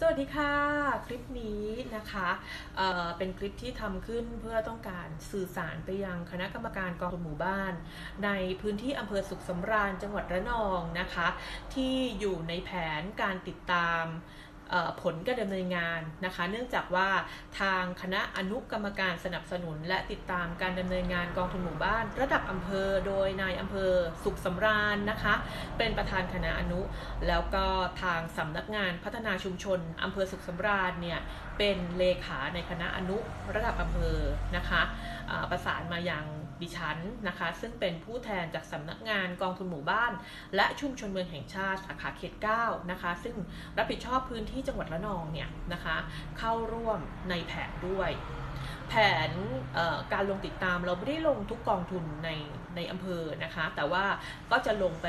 สวัสดีค่ะ คลิปนี้นะคะเเป็นคลิปที่ทำขึ้นเพื่อต้องการสื่อสารไปยังคณะกรรมการกองทุนหมู่บ้าน ในพื้นที่อำเภอสุขสำราญจังหวัดระนองนะคะ ที่อยู่ในแผนการติดตาม ผลการดำเนินงานนะคะ เนื่องจากว่าทางคณะอนุกรรมการสนับสนุน และติดตามการดำเนินงานกองทุนหมู่บ้าน ระดับอำเภอโดยนายอำเภอสุขสำราญนะคะ เป็นประธานคณะอนุ แล้วก็ทางสำนักงานพัฒนาชุมชนอำเภอสุขสำราญเนี่ยเป็นเลขาในคณะอนุระดับอำเภอนะคะอ่าประสานมายัง ดิฉันนะคะ ซึ่งเป็นผู้แทนจากสำนักงานกองทุนหมู่บ้าน และชุมชนเมืองแห่งชาติสาขาเขต9นะคะ ซึ่งรับผิดชอบพื้นที่จังหวัดระนองเนี่ยนะคะ เข้าร่วมในแผนด้วย แผนการลงติดตามเราไม่ได้ลงทุกกองทุนในในอำเภอนะคะ แต่ว่าก็จะลงไป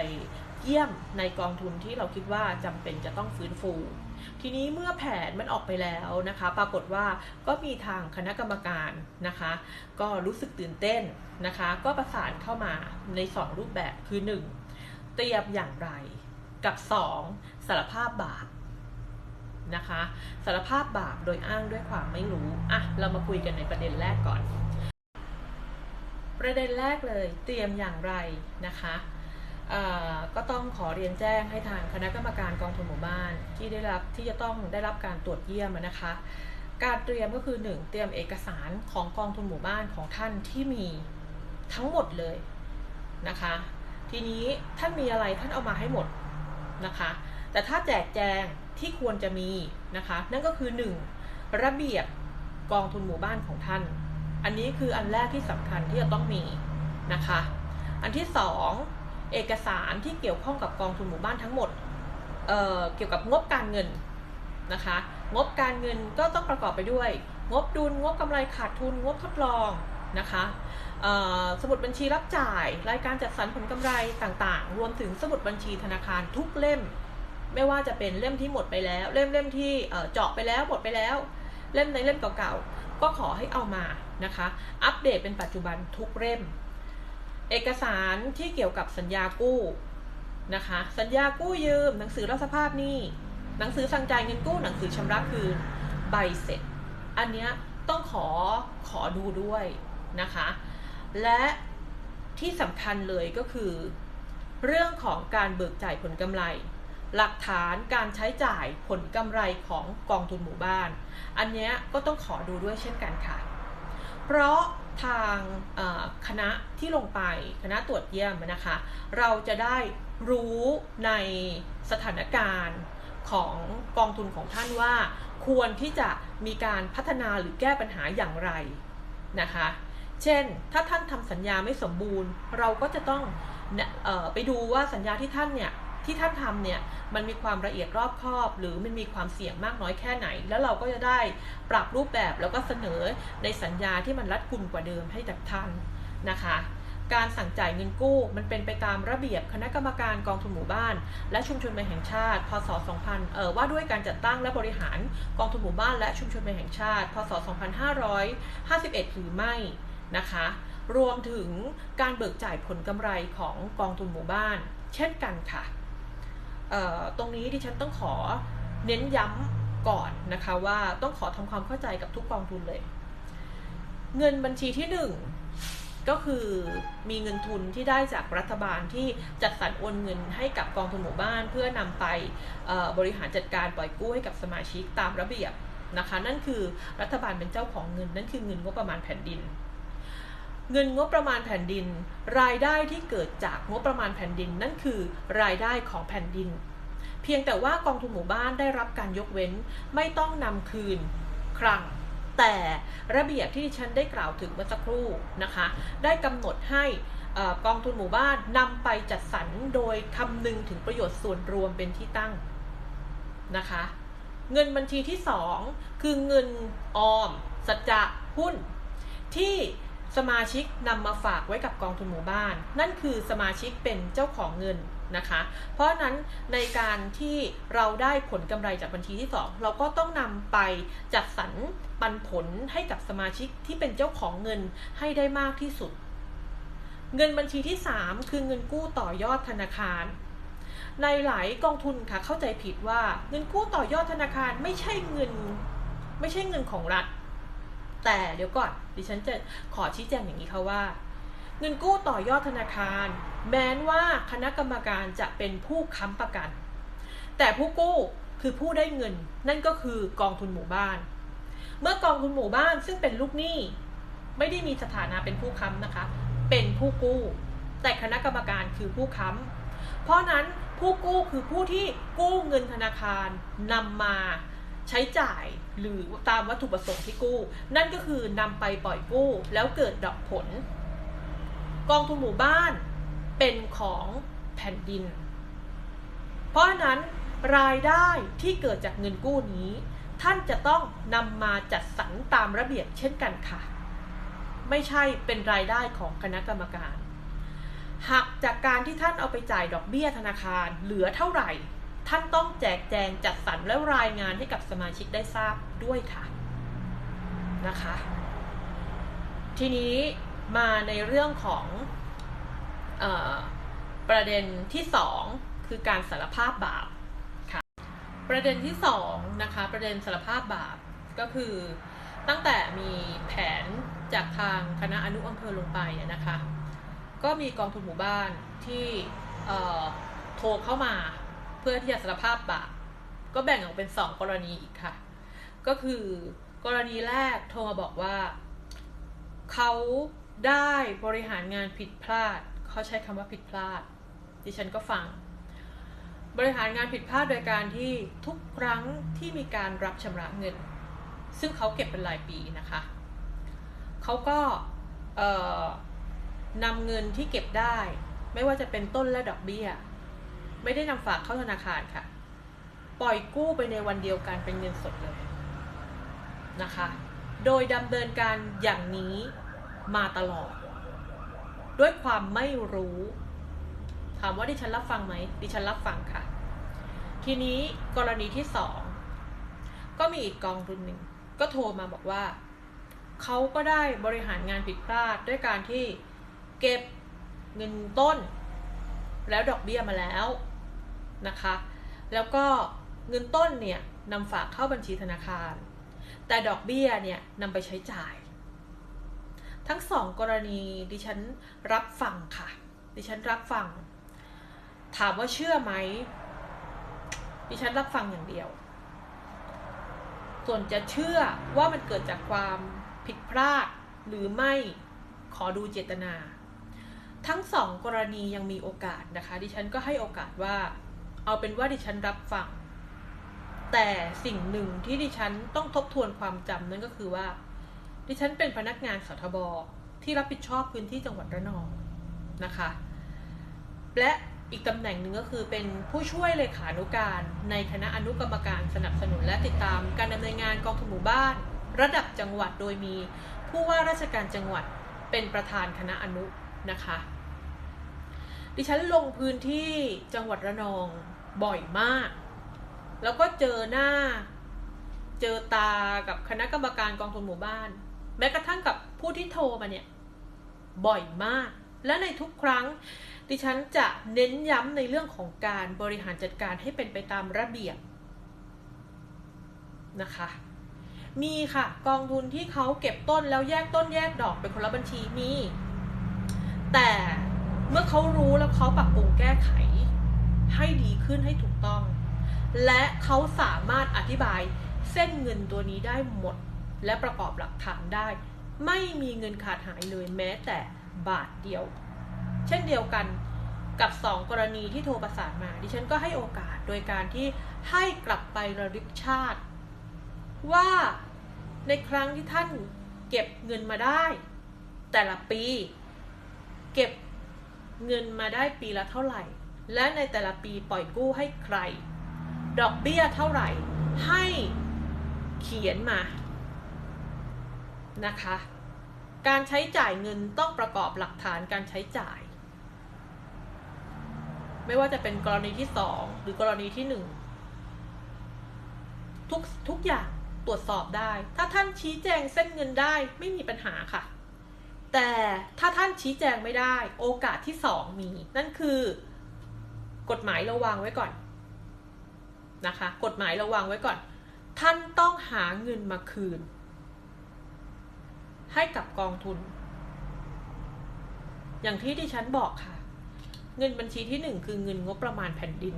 เยี่ยมในกองทุนที่เราคิดว่าจำเป็นจะต้องฟื้นฟู ทีนี้เมื่อแผนมันออกไปแล้วนะคะ ปรากฏว่าก็มีทางคณะกรรมการนะคะ ก็รู้สึกตื่นเต้นนะคะ ก็ประสานเข้ามาใน 2 รูปแบบคือ 1. เตรียมอย่างไรกับ 2. สารภาพบาปนะคะสารภาพบาปโดยอ้างด้วยความไม่รู้อะเรามาคุยกันในประเด็นแรกก่อน ประเด็นแรกเลยเตรียมอย่างไรนะคะ ก็ต้องขอเรียนแจ้งให้ทางคณะกรรมการกองทุนหมู่บ้านที่ได้รับที่จะต้องได้รับการตรวจเยี่ยมนะคะ การเตรียมก็คือ 1 เตรียมเอกสารของกองทุนหมู่บ้านของท่านที่มีทั้งหมดเลยนะคะ ทีนี้ท่านมีอะไรท่านเอามาให้หมดนะคะ แต่ถ้าแจกแจงที่ควรจะมีนะคะ นั่นก็คือ 1. ระเบียบกองทุนหมู่บ้านของท่าน อันนี้คืออันแรกที่สำคัญที่จะต้องมีนะคะ อันที่ 2 เอกสารที่เกี่ยวข้องกับกองทุนหมู่บ้านทั้งหมดเเกี่ยวกับงบการเงินนะคะ งบการเงินก็ต้องประกอบไปด้วย งบดุลงบกำไรขาดทุนงบทดลองนะคะสมุดบัญชีรับจ่าย รายการจัดสรรผลกำไรต่างๆ รวมถึงสมุดบัญชีธนาคารทุกเล่ม ไม่ว่าจะเป็นเล่มที่หมดไปแล้ว เล่มเล่มที่เจาะไปแล้วหมดไปแล้ว เล่มในเล่มเก่าๆก็ขอให้เอามานะคะ อัปเดตเป็นปัจจุบันทุกเล่ม เอกสารที่เกี่ยวกับสัญญากู้นะคะ สัญญากู้ยืม หนังสือรับสภาพหนี้ หนังสือสั่งจ่ายเงินกู้ หนังสือชำระคืน ใบเสร็จ อันเนี้ยต้องขอขอดูด้วยนะคะ และที่สำคัญเลยก็คือ เรื่องของการเบิกจ่ายผลกำไร หลักฐานการใช้จ่ายผลกำไรของกองทุนหมู่บ้าน อันเนี้ยก็ต้องขอดูด้วยเช่นกันค่ะ เพราะ ทางคณะที่ลงไปคณะตรวจเยี่ยมนะคะ เราจะได้รู้ในสถานการณ์ของกองทุนของท่านว่า ควรที่จะมีการพัฒนาหรือแก้ปัญหาอย่างไรนะคะ เช่น ถ้าท่านทำสัญญาไม่สมบูรณ์ เราก็จะต้องไปดูว่าสัญญาที่ท่านเนี่ย ที่ท่านทำเนี่ยมันมีความละเอียดรอบคอบ หรือมันมีความเสี่ยงมากน้อยแค่ไหน แล้วเราก็จะได้ปรับรูปแบบแล้วก็เสนอในสัญญาที่มันรัดกุมกว่าเดิมให้กับท่านนะคะการสั่งจ่ายเงินกู้มันเป็นไปตามระเบียบคณะกรรมการกองทุนหมู่บ้าน และชุมชนเมืองแห่งชาติ พศ 2000 เอ่อว่าด้วยการจัดตั้งและบริหารกองทุนหมู่บ้านและชุมชนเมืองแห่งชาติ พศ 2551 หรือไม่นะคะ รวมถึงการเบิกจ่ายผลกำไรของกองทุนหมู่บ้าน เช่นกันค่ะ ตรงนี้ดิฉันต้องขอเน้นย้ำก่อนนะคะว่าต้องขอทำความเข้าใจกับทุกกองทุนเลย เงินบัญชีที่หนึ่งก็คือมีเงินทุนที่ได้จากรัฐบาลที่จัดสรรโอนเงินให้กับกองทุนหมู่บ้าน เพื่อนำไปบริหารจัดการปล่อยกู้ให้กับสมาชิกตามระเบียบนะคะ นั่นคือรัฐบาลเป็นเจ้าของเงิน นั่นคือเงินงบประมาณแผ่นดิน เงินงบประมาณแผ่นดิน รายได้ที่เกิดจากงบประมาณแผ่นดินนั่นคือรายได้ของแผ่นดิน เพียงแต่ว่ากองทุนหมู่บ้านได้รับการยกเว้นไม่ต้องนำคืนครั้งแต่ระเบียบที่ฉันได้กล่าวถึงเมื่อสักครู่นะคะ ได้กำหนดให้กองทุนหมู่บ้านนำไปจัดสรรโดยคำนึงถึงประโยชน์ส่วนรวมเป็นที่ตั้งนะคะ เงินบัญชีที่ 2 คือเงินออม สัจจะหุ้น ที่ สมาชิกนำมาฝากไว้กับกองทุนหมู่บ้าน นั่นคือสมาชิกเป็นเจ้าของเงินนะคะ เพราะฉะนั้นในการที่เราได้ผลกำไรจากบัญชีที่ 2 เราก็ต้องนำไปจัดสรรปันผลให้กับสมาชิกที่เป็นเจ้าของเงินให้ได้มากที่สุด เงินบัญชีที่ 3 คือเงินกู้ต่อยอดธนาคารในหลายกองทุนค่ะเข้าใจผิดว่าเงินกู้ต่อยอดธนาคารไม่ใช่เงิน ไม่ใช่เงินของรัฐ แต่เดี๋ยวก่อนดิฉันจะขอชี้แจงอย่างนี้ค่ะว่า เงินกู้ต่อยอดธนาคาร แม้ว่าคณะกรรมการจะเป็นผู้ค้ำประกัน แต่ผู้กู้คือผู้ได้เงิน นั่นก็คือกองทุนหมู่บ้าน เมื่อกองทุนหมู่บ้านซึ่งเป็นลูกหนี้ไม่ได้มีสถานะเป็นผู้ค้ำนะคะ เป็นผู้กู้ แต่คณะกรรมการคือผู้ค้ำเพราะนั้นผู้กู้คือผู้ที่กู้เงินธนาคารนำมา ใช้จ่ายหรือตามวัตถุประสงค์ที่กู้ นั่นก็คือนำไปปล่อยกู้แล้วเกิดดอกผล กองทุนหมู่บ้านเป็นของแผ่นดิน เพราะฉะนั้นรายได้ที่เกิดจากเงินกู้นี้ ท่านจะต้องนำมาจัดสรรตามระเบียบเช่นกันค่ะ ไม่ใช่เป็นรายได้ของคณะกรรมการหักจากการที่ท่านเอาไปจ่ายดอกเบี้ยธนาคารเหลือเท่าไหร่ ท่านต้องแจกแจงจัดสรรและรายงานให้กับสมาชิกได้ทราบด้วยค่ะนะคะ ทีนี้มาในเรื่องของออประเด็นที่สองคือการสารภาพบาปค่ะประเด็นที่สองนะคะประเด็นสารภาพบาปก็คือตั้งแต่มีแผนจากทางคณะอนุอำเภอลงไปนะคะ ก็มีกองทุนหมู่บ้านที่โทรเข้ามา พื่อที่จะสารภาพบาปก็แบ่งออกเป็นสองกรณีอีกค่ะ ก็คือกรณีแรกโทรมาบอกว่าเขาได้บริหารงานผิดพลาดเขาใช้คำว่าผิดพลาด ดิฉันก็ฟัง บริหารงานผิดพลาดโดยการที่ทุกครั้งที่มีการรับชำระเงิน ซึ่งเขาเก็บเป็นรายปีนะคะเขาก็นำเงินที่เก็บได้ ไม่ว่าจะเป็นต้นและดอกเบี้ย ไม่ได้นำฝากเข้าธนาคารค่ะ ปล่อยกู้ไปในวันเดียวกันเป็นเงินสดเลยนะคะ โดยดำเนินการอย่างนี้มาตลอด ด้วยความไม่รู้ ถามว่าดิฉันรับฟังไหมดิฉันรับฟังค่ะ ทีนี้กรณีที่สองก็มีอีกกองทุนหนึ่งก็โทรมาบอกว่าเขาก็ได้บริหารงานผิดพลาดด้วยการที่เก็บเงินต้น แล้วดอกเบี้ยมาแล้ว นะคะ แล้วก็เงินต้นเนี่ยนำฝากเข้าบัญชีธนาคาร แต่ดอกเบี้ยเนี่ยนำไปใช้จ่าย ทั้งสองกรณีดิฉันรับฟังค่ะ ดิฉันรับฟัง ถามว่าเชื่อไหม ดิฉันรับฟังอย่างเดียว ส่วนจะเชื่อว่ามันเกิดจากความผิดพลาดหรือไม่ขอดูเจตนา ทั้งสองกรณียังมีโอกาสนะคะ ดิฉันก็ให้โอกาสว่า เอาเป็นว่าดิฉันรับฟัง แต่สิ่งหนึ่งที่ดิฉันต้องทบทวนความจำนั่นก็คือว่า ดิฉันเป็นพนักงานสทบที่รับผิดชอบพื้นที่จังหวัดระนองนะคะ และอีกตำแหน่งหนึ่งก็คือเป็นผู้ช่วยเลขานุการในคณะอนุกรรมการสนับสนุนและติดตามการดำเนินงานกองทุนหมู่บ้าน ระดับจังหวัดโดยมีผู้ว่าราชการจังหวัดเป็นประธานคณะอนุนะคะ ดิฉันลงพื้นที่จังหวัดระนอง บ่อยมาก แล้วก็เจอหน้า เจอตากับคณะกรรมการกองทุนหมู่บ้าน แม้กระทั่งกับผู้ที่โทรมาเนี่ย บ่อยมาก และในทุกครั้ง ดิฉันจะเน้นย้ำในเรื่องของการบริหารจัดการให้เป็นไปตามระเบียบนะคะ มีค่ะกองทุนที่เขาเก็บต้นแล้วแยกต้นแยกดอกเป็นคนละบัญชีมี แต่เมื่อเขารู้แล้วเขาปรับปรุงแก้ไข ให้ดีขึ้นให้ถูกต้อง และเขาสามารถอธิบายเส้นเงินตัวนี้ได้หมด และประกอบหลักฐานได้ ไม่มีเงินขาดหายเลยแม้แต่บาทเดียว เช่นเดียวกันกับ 2 กรณีที่โทรประสานมา ดิฉันก็ให้โอกาสโดยการที่ให้กลับไประลึกชาติ ว่าในครั้งที่ท่านเก็บเงินมาได้ แต่ละปี เก็บเงินมาได้ปีละเท่าไหร่ และในแต่ละปีปล่อยกู้ให้ใคร ดอกเบี้ยเท่าไหร่ ให้เขียนมานะคะ การใช้จ่ายเงินต้องประกอบหลักฐานการใช้จ่าย ไม่ว่าจะเป็นกรณีที่สองหรือกรณีที่หนึ่งทุกทุกอย่างตรวจสอบได้ ถ้าท่านชี้แจงเส้นเงินได้ไม่มีปัญหาค่ะ แต่ถ้าท่านชี้แจงไม่ได้ โอกาสที่สองมี นั่นคือ กฎหมายเราวางไว้ก่อนนะคะ กฎหมายเราวางไว้ก่อน ท่านต้องหาเงินมาคืน ให้กับกองทุน อย่างที่ดิฉันบอกค่ะ เงินบัญชีที่หนึ่งคือเงินงบประมาณแผ่นดิน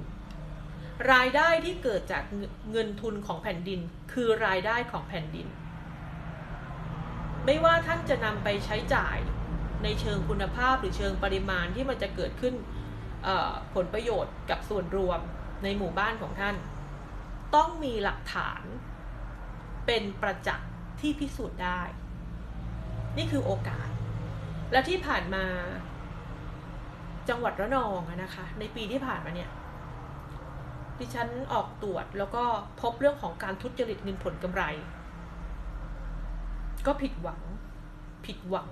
รายได้ที่เกิดจากเงินทุนของแผ่นดิน คือรายได้ของแผ่นดิน ไม่ว่าท่านจะนำไปใช้จ่ายในเชิงคุณภาพหรือเชิงปริมาณที่มันจะเกิดขึ้น ผลประโยชน์กับส่วนรวมในหมู่บ้านของท่าน ต้องมีหลักฐานเป็นประจักษ์ที่พิสูจน์ได้ นี่คือโอกาส และที่ผ่านมาจังหวัดระนองนะคะ ในปีที่ผ่านมาเนี่ยดิฉันออกตรวจแล้วก็พบเรื่องของการทุจริตเงินผลกำไร ก็ผิดหวังผิดหวัง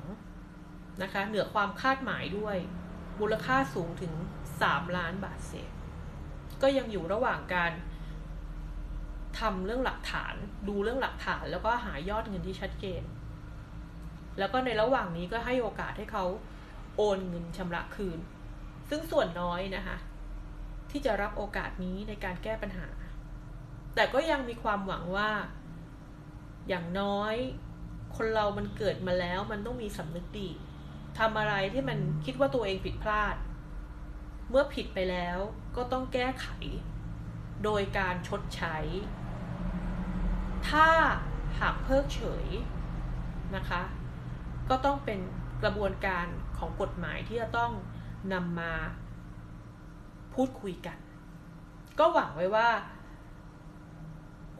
นะคะ เหนือความคาดหมายด้วย มูลค่าสูงถึง 3 ล้านบาทเศษ ก็ยังอยู่ระหว่างการทำเรื่องหลักฐานดูเรื่องหลักฐานแล้วก็หายอดเงินที่ชัดเจน แล้วก็ในระหว่างนี้ก็ให้โอกาสให้เขาโอนเงินชำระคืน ซึ่งส่วนน้อยนะคะที่จะรับโอกาสนี้ในการแก้ปัญหา แต่ก็ยังมีความหวังว่า อย่างน้อย คนเรามันเกิดมาแล้วมันต้องมีสำนึกดี ทำอะไรที่มันคิดว่าตัวเองผิดพลาด เมื่อผิดไปแล้วก็ต้องแก้ไข โดยการชดใช้ ถ้าหากเพิกเฉยนะคะ ก็ต้องเป็นกระบวนการของกฎหมายที่จะต้องนำมาพูดคุยกัน ก็หวังไว้ว่า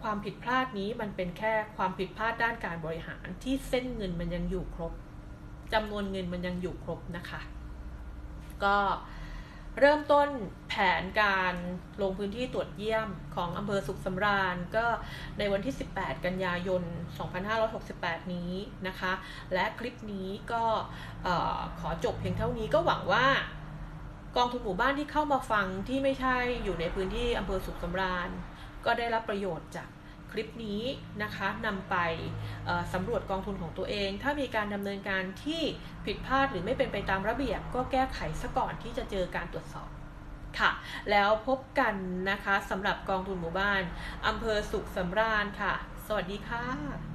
ความผิดพลาดนี้มันเป็นแค่ความผิดพลาดด้านการบริหารที่เส้นเงินมันยังอยู่ครบ จำนวนเงินมันยังอยู่ครบนะคะ ก็เริ่มต้นแผนการลงพื้นที่ตรวจเยี่ยมของอำเภอสุขสำราญ ก็ในวันที่ 18 กันยายน 2568 นี้นะคะ และคลิปนี้ก็ขอจบเพียงเท่านี้ก็หวังว่ากองทุนหมู่บ้านที่เข้ามาฟังที่ไม่ใช่อยู่ในพื้นที่อำเภอสุขสำราญ ก็ได้รับประโยชน์จาก ลิปนี้นะคะนำไปสำรวจกองทุนของตัวเอง ถ้ามีการดำเนินการที่ผิดพลาดหรือไม่เป็นไปตามระเบียบ ก็แก้ไขซะก่อนที่จะเจอการตรวจสอบค่ะ แล้วพบกันนะคะสำหรับกองทุนหมู่บ้านอำเภอสุขสำราญค่ะ สวัสดีค่ะ